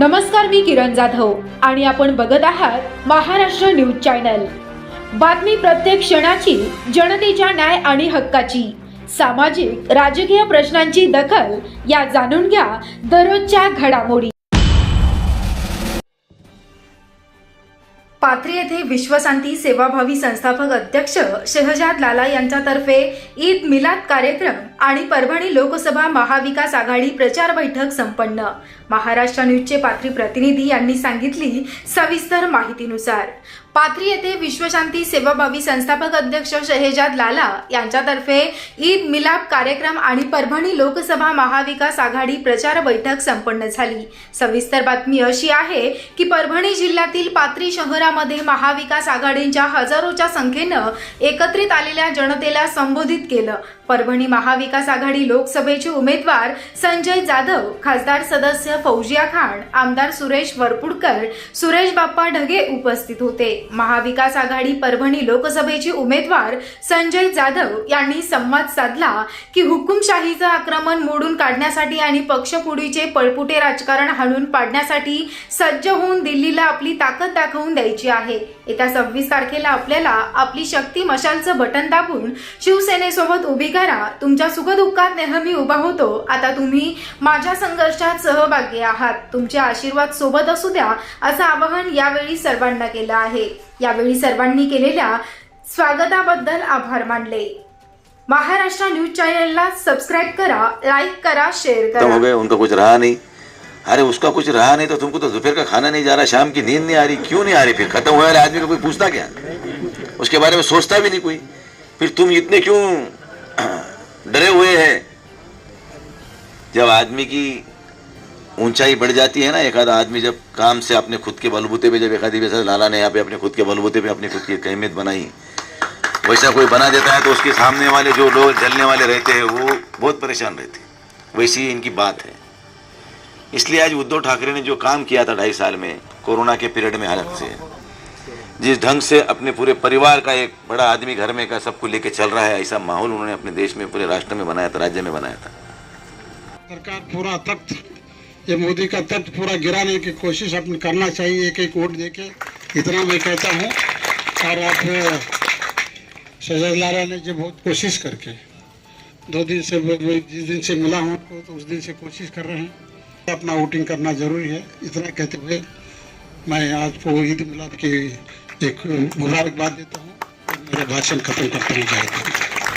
नमस्कार मी किरण जाधव आणि आपण बघत आहात महाराष्ट्र न्यूज चॅनल. बातमी प्रत्येक क्षणाची जनतेच्या न्याय आणि हक्काची. सामाजिक राजकीय प्रश्नांची दखल या जाणून घ्या दररोजच्या घडामोडी. पाथरी येथे विश्वशांती सेवाभावी संस्थापक अध्यक्ष शहजाद लाला यांच्यातर्फे ईद मिलाद कार्यक्रम आणि परभणी लोकसभा महाविकास आघाडी प्रचार बैठक संपन्न. महाराष्ट्र न्यूजचे पाथरी प्रतिनिधी यांनी सांगितली सविस्तर माहितीनुसार. पाथरी येथे विश्वशांती सेवाभावी संस्थापक अध्यक्ष शहेजाद लाला यांच्यातर्फे ईद मिलाप कार्यक्रम आणि परभणी लोकसभा महाविकास आघाडी प्रचार बैठक संपन्न झाली. सविस्तर बातमी अशी आहे की परभणी जिल्ह्यातील पाथरी शहरामध्ये महाविकास आघाडींच्या हजारोच्या संख्येनं एकत्रित आलेल्या जनतेला संबोधित केलं. परभणी महाविकास आघाडी लोकसभेचे उमेदवार संजय जाधव खासदार सदस्य फौजिया खान आमदार सुरेश वरपुडकर सुरेश बाप्पा ढगे उपस्थित होते. महाविकास आघाडी परभणी लोकसभेचे उमेदवार संजय जाधव यांनी संवाद साधला की हुकुमशाहीचं आक्रमण मोडून काढण्यासाठी आणि पक्षपुढीचे पळपुटे राजकारण हाणून पाडण्यासाठी सज्ज होऊन दिल्लीला आपली ताकद दाखवून द्यायची आहे. येत्या सव्वीस तारखेला आपल्याला आपली शक्ती मशालचं बटन दाबून शिवसेनेसोबत उभी करा. तुमच्या सुखदुःखात नेहमी उभा होतो. आता तुम्ही माझ्या संघर्षात सहभागी आहात. तुमचे आशीर्वाद सोबत असू द्या असं आवाहन यावेळी सर्वांना केलं आहे. यावेळी सर्वांनी केलेल्या स्वागताबद्दल आभार मानले. महाराष्ट्र न्यूज़ चॅनलला सबस्क्राईब करा, लाईक करा, शेअर खत्म हो गए उनका कुछ रहा नहीं. अरे उसका कुछ रहा नहीं तो तुमको तो दोपहर का खाना नहीं जा रहा, शाम की नींद नहीं आ रही, क्यों नहीं आ रही? फिर खत्म हुए वाले आदमी को कोई पूछता क्या? उसके बारे में सोचता भी नहीं कोई। फिर तुम इतने क्यों डरे हुए हैं? जब आदमी की ऊंचाई बढ़ जाती है ना एक आधा आदमी जब काम से अपने खुद के बलबूते पे, जब एक आदमी जैसे लाला ने यहाँ पे अपने खुद के बलबूते पे अपनी खुद की अहमियत बनाई, वैसा कोई बना देता है तो उसके सामने वाले जो लोग जलने वाले रहते हैं, वो बहुत परेशान रहते वैसी इनकी बात है। इसलिए आज उद्धव ठाकरे ने जो काम किया था ढाई साल में, कोरोना के पीरियड में हालत से, जिस ढंग से अपने पूरे परिवार का एक बड़ा आदमी घर में का सबको लेके चल रहा है, ऐसा माहौल उन्होंने अपने देश में, पूरे राष्ट्र में बनाया था, राज्य में बनाया था। सरकार पूरा तख्त ये मोदी का तख्त पूरा गिराने की कोशिश अपनी करना चाहिए, एक एक वोट देके। इतना मैं कहता हूँ। और आप शहजाद लाला ने जो बहुत कोशिश करके, दो दिन से जिस दिन से मिला हूँ उनको तो उस दिन से कोशिश कर रहे हैं। अपना वोटिंग करना ज़रूरी है। इतना कहते हुए मैं आपको ईद मिलाद की एक मुबारकबाद देता हूँ। मेरा भाषण खत्म करते हूँ। जय हिंद।